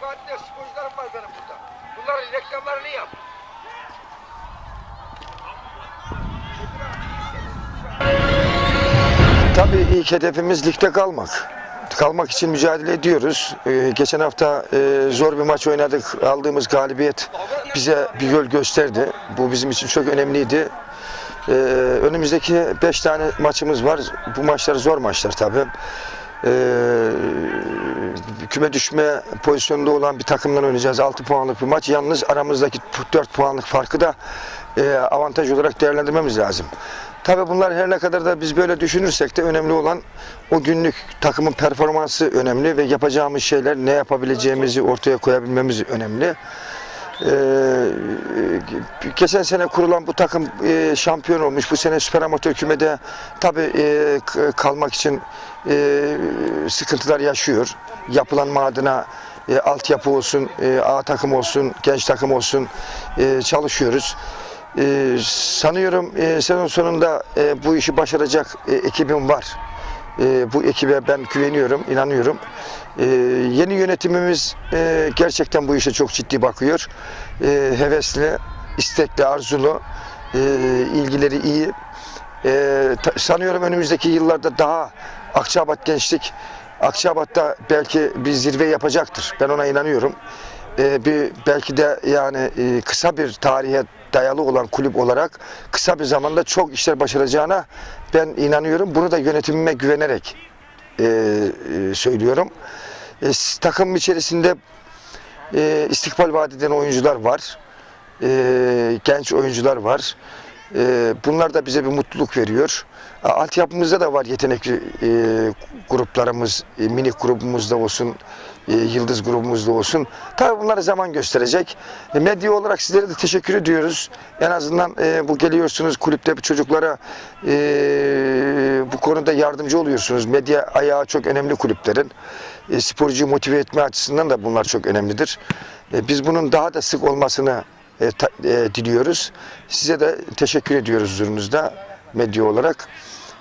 Fatih'te sporcularım var benim burada. Bunların reklamlarını yap. Tabii ilk hedefimiz ligde kalmak. Kalmak için mücadele ediyoruz. Ee, geçen hafta e, zor bir maç oynadık. Aldığımız galibiyet bize bir yol gösterdi. Bu bizim için çok önemliydi. Ee, önümüzdeki 5 tane maçımız var. Bu maçlar zor maçlar tabii. Ee, küme düşme pozisyonunda olan bir takımdan oynayacağız. 6 puanlık bir maç. Yalnız aramızdaki 4 puanlık farkı da e, avantaj olarak değerlendirmemiz lazım. Tabii bunlar her ne kadar da biz böyle düşünürsek de önemli olan o günlük takımın performansı önemli ve yapacağımız şeyler ne yapabileceğimizi ortaya koyabilmemiz önemli. Ee, geçen sene kurulan bu takım e, şampiyon olmuş. Bu sene süper amatör kümede tabii e, kalmak için e, sıkıntılar yaşıyor. Yapılanma adına e, altyapı olsun, e, A takım olsun, genç takım olsun e, çalışıyoruz. E, sanıyorum e, sezon sonunda e, bu işi başaracak e, ekibim var. E, bu ekibe ben güveniyorum, inanıyorum. E, yeni yönetimimiz e, gerçekten bu işe çok ciddi bakıyor. E, hevesli, istekli, arzulu, e, ilgileri iyi. E, sanıyorum önümüzdeki yıllarda daha Akçabat Gençlik, Akçabat'ta belki bir zirve yapacaktır. Ben ona inanıyorum. E, bir belki de yani e, kısa bir tarihe dayalı olan kulüp olarak kısa bir zamanda çok işler başaracağına ben inanıyorum. Bunu da yönetimime güvenerek e, e, söylüyorum. E, takım içerisinde e, istikbal vadeden oyuncular var. E, genç oyuncular var. E, bunlar da bize bir mutluluk veriyor. Altyapımızda da var yetenekli e, gruplarımız, e, minik grubumuzda olsun, e, yıldız grubumuzda olsun. Tabii bunları zaman gösterecek. E, medya olarak sizlere de teşekkür ediyoruz. En azından e, bu geliyorsunuz kulüpte çocuklara bu konuda yardımcı oluyorsunuz. Medya ayağı çok önemli kulüplerin. E, sporcuyu motive etme açısından da bunlar çok önemlidir. Biz bunun daha da sık olmasını e, ta- e, diliyoruz. Size de teşekkür ediyoruz huzurunuzda medya olarak.